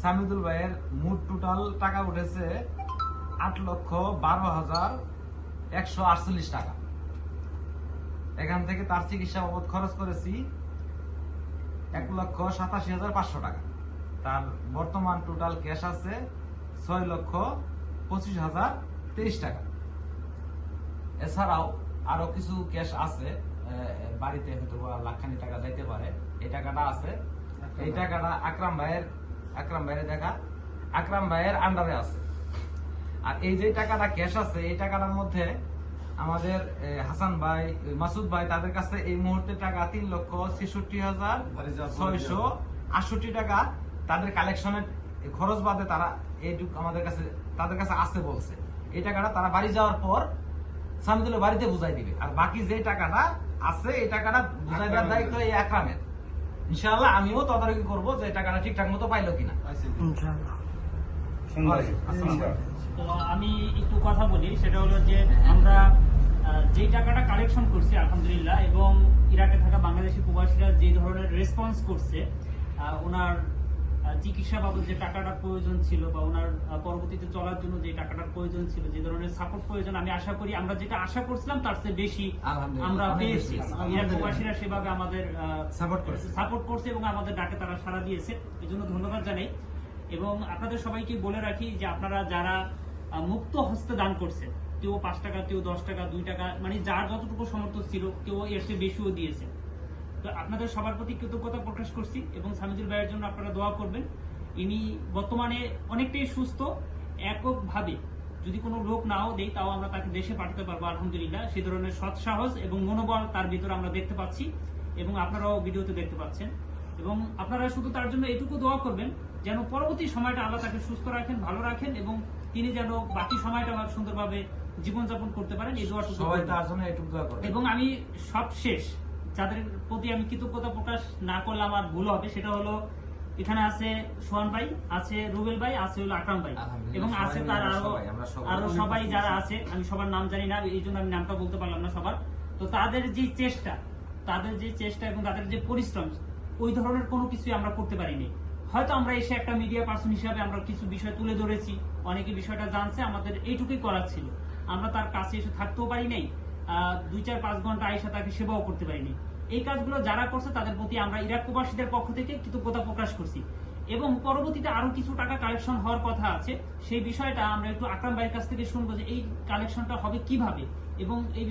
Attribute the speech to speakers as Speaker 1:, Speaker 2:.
Speaker 1: সামিদুল ভাইয়ের মোট টোটাল টাকা উঠেছে আট লক্ষ বারো হাজার একশো আটচল্লিশ টাকা। এখান থেকে তার চিকিৎসা বাবদ খরচ করেছি এক লক্ষ সাতাশি হাজার পাঁচশো টাকা। তার বর্তমান টোটাল ক্যাশ আছে ছয় লক্ষ পঁচিশ হাজার তেইশ টাকা। এছাড়াও আরও কিছু ক্যাশ আছে বাড়িতে হয়তো বা লাখখানি টাকা যাইতে পারে। এই টাকাটা আছে এই টাকাটা আকরাম ভাইয়ের আকরাম ভাইয়ের দেখা। আকরাম ভাইয়ের আন্ডারে আছে। আর এই যে টাকাটা ক্যাশ আছে এই টাকাটার মধ্যে আমাদের হাসান ভাই মাসুদ ভাই তাদের কাছে এই মুহূর্তে টাকা তিন লক্ষ ছেষট্টি হাজার ছয়শো আটষট্টি টাকা তাদের কালেকশনের খরচ বাদে তারা এইটুকু আমাদের কাছে তাদের কাছে আসতে বলছে। এই টাকাটা তারা বাড়ি যাওয়ার পর সামিদুলের বাড়িতে বুঝাই দিবে। আর বাকি যে টাকাটা আছে এই টাকাটা বুঝাই দেওয়ার দায়িত্ব এই একরামের ইনশাআল্লাহ আমিও তদারকি করব যে টাকাটা ঠিকঠাক মতো পাইলো কিনা।
Speaker 2: আমি একটু কথা বলি সেটা হলো যে আমরা যে যেই টাকাটা কালেকশন করছি আলহামদুলিল্লাহ এবং ইরাকে থাকা বাংলাদেশি প্রবাসীরা যে ধরনের রেসপন্স করছে ওনার চিকিৎসা বাবদ যে টাকাটার প্রয়োজন ছিল বা ওনার পরবর্তীতে চলার জন্য যে টাকাটার প্রয়োজন ছিল যে ধরনের সাপোর্ট প্রয়োজন আমি আশা করি আমরা যেটা আশা করছিলাম তার চেয়ে বেশি আমরা পেয়েছি। প্রবাসীরা সেভাবে আমাদের। সাপোর্ট করছে এবং আমাদের ডাকে তারা সাড়া দিয়েছে এই জন্য ধন্যবাদ জানাই এবং আপনাদের সবাইকে বলে রাখি যে আপনারা যারা মুক্ত হস্তে দান করছেন কেউ পাঁচ টাকা কেউ দশ টাকা দুই টাকা মানে যার যতটুকু সমর্থ ছিল কেউ এর চেয়ে বেশিও দিয়েছে তো আপনাদের সবার প্রতি কৃতজ্ঞতা প্রকাশ করছি এবং সামিদুল ভাইয়ের জন্য আপনারা দোয়া করবেন। ইনি বর্তমানে অনেকটাই সুস্থ এককভাবে যদি কোনো লোক নাও দেই তাও আমরা তাকে দেশে পাঠাতে পারব আলহামদুলিল্লাহ। সেই ধরনের সৎ সাহস এবং মনোবল তার ভিতরে আমরা দেখতে পাচ্ছি এবং আপনারাও ভিডিওতে দেখতে পাচ্ছেন। এবং আপনারা শুধু তার জন্য এটুকু দোয়া করবেন যেন পরবর্তী সময়টা আল্লাহ তাকে সুস্থ রাখেন ভালো রাখেন এবং তিনি যেন বাকি সময়টা আবার সুন্দরভাবে জীবনযাপন করতে পারেন এই দোয়াটুকু এবং আমি সব শেষ যাদের প্রতি আমি কৃতজ্ঞতা প্রকাশ না করলে আমার ভুল হবে সেটা হলো এখানে আছে সোহান ভাই আছে রুবেল ভাই আছে হলো আকরাম ভাই। এবং আছে তার
Speaker 1: আরও
Speaker 2: আরও
Speaker 1: সবাই
Speaker 2: যারা
Speaker 1: আছে।
Speaker 2: আমি সবার নাম জানি না এই জন্য আমি নামটা বলতে পারলাম না সবার। তো তাদের যে চেষ্টা তাদের যে চেষ্টা এবং তাদের যে পরিশ্রম ওই ধরনের কোনো কিছুই আমরা করতে পারিনি। হয়তো আমরা এসে একটা মিডিয়া পার্সন হিসাবে আমরা কিছু বিষয় তুলে ধরেছি অনেকে বিষয়টা জানছে আমাদের এইটুকুই করার ছিল। আমরা তার কাছে এসে থাকতেও পারি নাই দুই চার পাঁচ ঘণ্টা আইসা তাকে সেবাও করতে পারিনি। এই কাজগুলো যারা করছে তাদের প্রতি আমরা ইরাক প্রবাসীদের পক্ষ থেকে কৃতজ্ঞতা প্রকাশ করছি। এবং পরবর্তীতে আরও কিছু টাকা কালেকশন হওয়ার কথা আছে। সেই বিষয়টা আমরা একটু আকরাম ভাইয়ের কাছ থেকে শুনব যে এই কালেকশনটা হবে কীভাবে? এবং এই